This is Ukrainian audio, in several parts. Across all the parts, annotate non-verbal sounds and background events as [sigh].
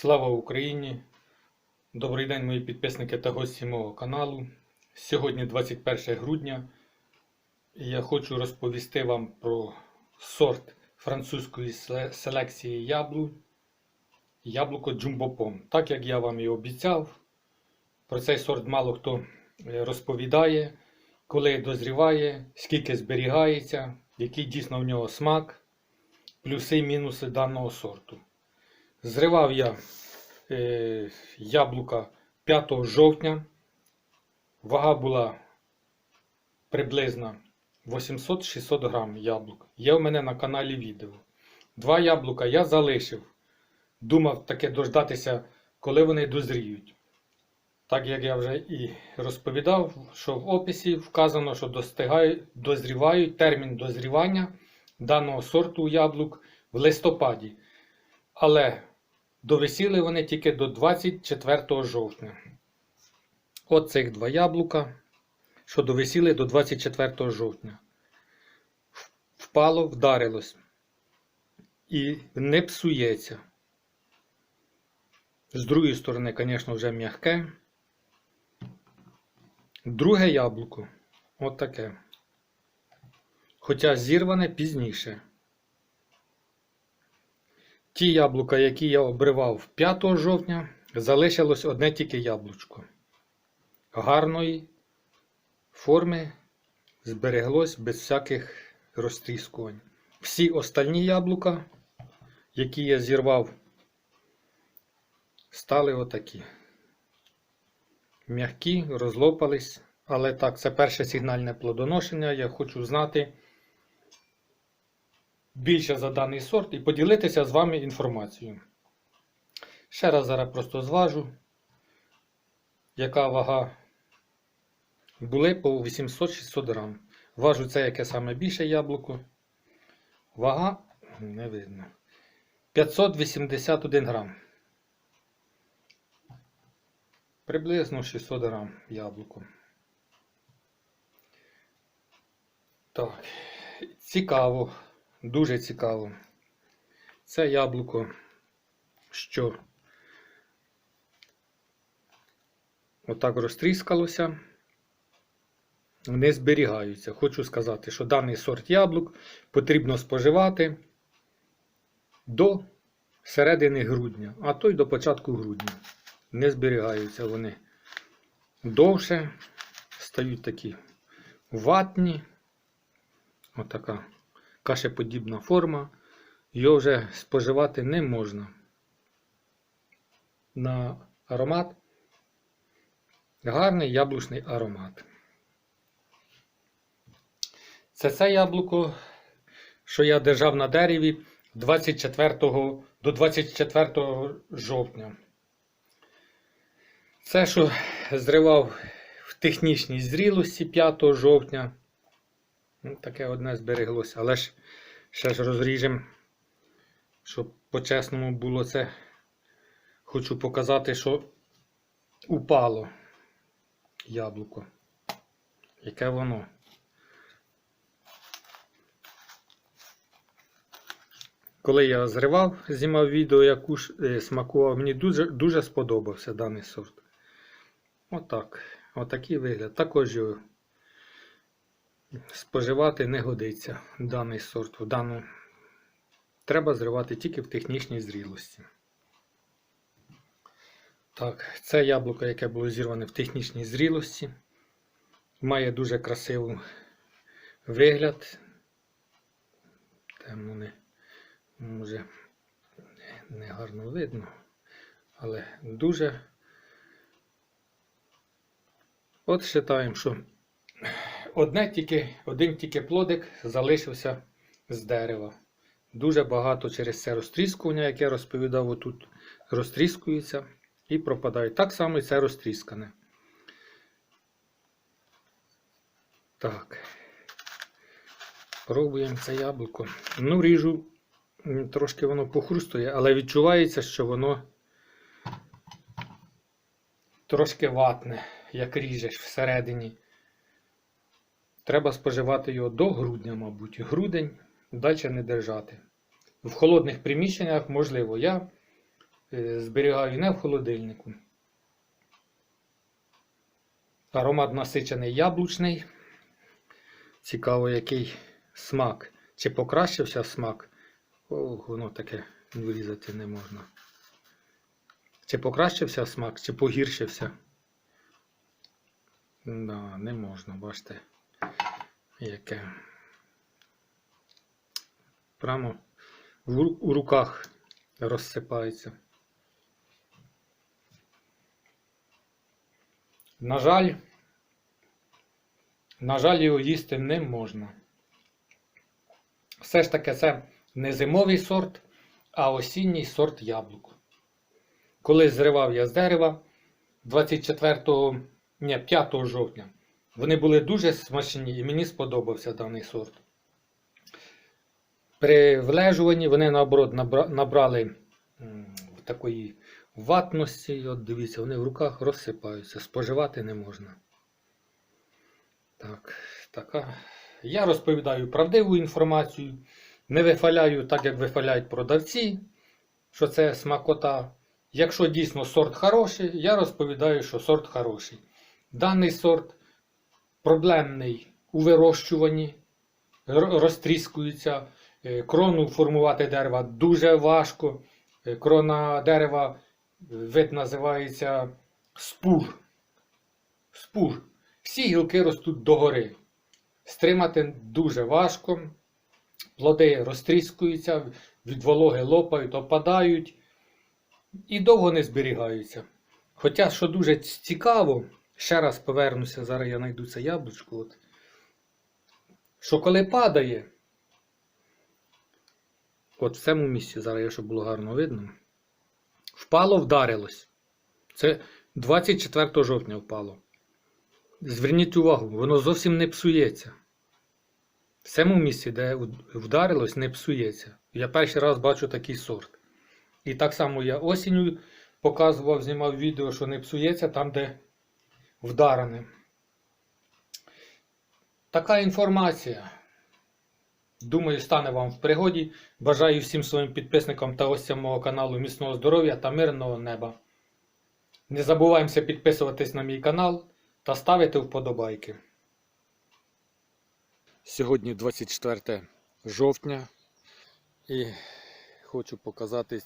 Слава Україні! Добрий день, мої підписники та гості мого каналу. Сьогодні 21 грудня. І я хочу розповісти вам про сорт французької селекції яблу яблуко Джумбопом. Так як я вам і обіцяв, про цей сорт мало хто е, розповідає, коли дозріває, скільки зберігається, який дійсно в нього смак, плюси і мінуси даного сорту. Зривав я е, яблука 5 жовтня. Вага була приблизно 800-600 грам яблук. Є в мене на каналі відео. Два яблука я залишив. Думав таке дождатися, коли вони дозріють. Так як я вже і розповідав, що в описі вказано, що дозрівають термін дозрівання даного сорту яблук в листопаді. Але довисіли вони тільки до 24 жовтня. От цих два яблука, що довисіли до 24 жовтня. Впало, вдарилось. І не псується. З другої сторони, звісно, вже м'яке. Друге яблуко. От таке. Хоча зірване пізніше. Ті яблука, які я обривав 5 жовтня, залишилось одне тільки яблучко. Гарної форми збереглось без всяких розтріскувань. Всі остальні яблука, які я зірвав, стали отакі. М'які, розлопались. Але так, це перше сигнальне плодоношення. Я хочу знати більше за даний сорт і поділитися з вами інформацією. Ще раз зараз просто зважу, яка вага були по 800-600 грам. Важу це яке саме більше яблуко. Вага не видно. 581 грам. Приблизно 600 грам яблуко. Так, цікаво, дуже цікаво. Це яблуко, що отак розтріскалося, не зберігаються. Хочу сказати, що даний сорт яблук потрібно споживати до середини грудня, а то й до початку грудня. Не зберігаються вони довше, стають такі ватні. Отака кашеподібна форма. Його вже споживати не можна. На аромат гарний яблучний аромат. Це це яблуко, що я держав на дереві 24 до 24 жовтня. Це, що зривав в технічній зрілості 5 жовтня. Ну, таке одне збереглося. Але ж ще ж розріжемо, щоб по-чесному було це. Хочу показати, що упало яблуко. Яке воно. Коли я зривав, знімав відео, яку ж е, смакував, мені дуже дуже сподобався даний сорт. Отак. Отакий вигляд. Також його споживати не годиться даний сорт. В дану треба зривати тільки в технічній зрілості. Так, це яблуко, яке було зірване в технічній зрілості. Має дуже красивий вигляд. Темно не може не гарно видно, але дуже. От вважаємо, що одне тільки, один тільки плодик залишився з дерева. Дуже багато через це розтріскування, як я розповідав, отут розтріскується і пропадає. Так само і це розтріскане. Так. Пробуємо це яблуко. Ну, ріжу, трошки воно похрустує, але відчувається, що воно трошки ватне, як ріжеш всередині. Треба споживати його до грудня, мабуть. Грудень далі не держати. В холодних приміщеннях можливо. Я е, зберігаю не в холодильнику. Аромат насичений яблучний. Цікаво, який смак. Чи покращився смак? О, воно таке вирізати не можна. Чи покращився смак, чи погіршився? Да, не можна, бачите. Яке. Прямо у руках розсипається. На жаль, на жаль, його їсти не можна. Все ж таки це не зимовий сорт, а осінній сорт яблук. Коли зривав я з дерева 24, ні, 5 жовтня, вони були дуже смачні і мені сподобався даний сорт. При влежуванні вони наоборот набрали такої ватності. От дивіться, вони в руках розсипаються, споживати не можна. Так, така. Я розповідаю правдиву інформацію, не вихваляю так, як вихваляють продавці, що це смакота. Якщо дійсно сорт хороший, я розповідаю, що сорт хороший. Даний сорт проблемний у вирощуванні, розтріскується. Е, Крону формувати дерева дуже важко. Е, Крона дерева, вид називається спур. Спур. Всі гілки ростуть догори. Стримати дуже важко. Плоди розтріскуються, від вологи лопають, опадають і довго не зберігаються. Хоча, що дуже цікаво, ще раз повернуся, зараз я знайду це яблучко. От, що коли падає, от в цьому місці, зараз я, щоб було гарно видно, впало, вдарилось. Це 24 жовтня впало. Зверніть увагу, воно зовсім не псується. В цьому місці, де вдарилось, не псується. Я перший раз бачу такий сорт. І так само я осінню показував, знімав відео, що не псується там, де вдарене. Така інформація. Думаю, стане вам в пригоді. Бажаю всім своїм підписникам та гостям мого каналу міцного здоров'я та мирного неба. Не забуваємося підписуватись на мій канал та ставити вподобайки. Сьогодні 24 жовтня і хочу показати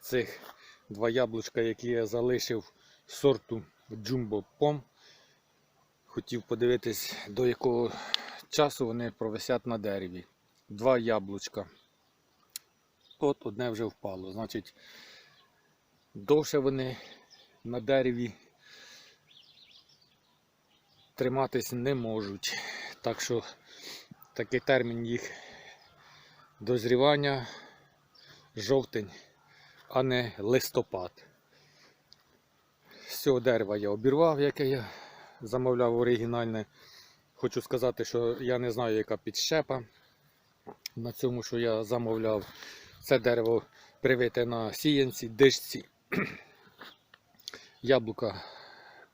цих два яблучка, які я залишив сорту Jumbo Pom. Хотів подивитись, до якого часу вони провисять на дереві. Два яблучка. От одне вже впало. Значить, довше вони на дереві триматись не можуть. Так що такий термін їх дозрівання жовтень, а не листопад. З цього дерева я обірвав, яке я замовляв оригінальне. Хочу сказати, що я не знаю, яка підщепа на цьому, що я замовляв. Це дерево привите на сіянці, дишці. [clears throat] Яблука.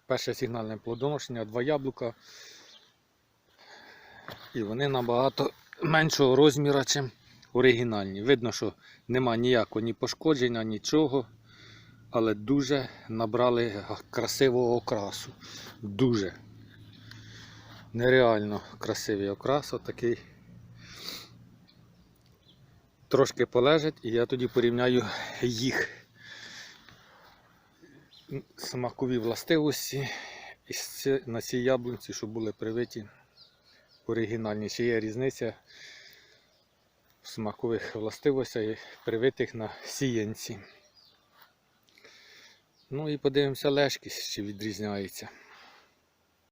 Перше сигнальне плодоношення, два яблука. І вони набагато меншого розміру, ніж оригінальні. Видно, що нема ніякого ні пошкодження, нічого. Але дуже набрали красивого окрасу. Дуже. Нереально красивий окрас. Отакий. Трошки полежать, і я тоді порівняю їх смакові властивості на цій яблунці, що були привиті оригінальні. Чи є різниця в смакових властивостях, привитих на сіянці. Ну і подивимося лежкість, чи відрізняється.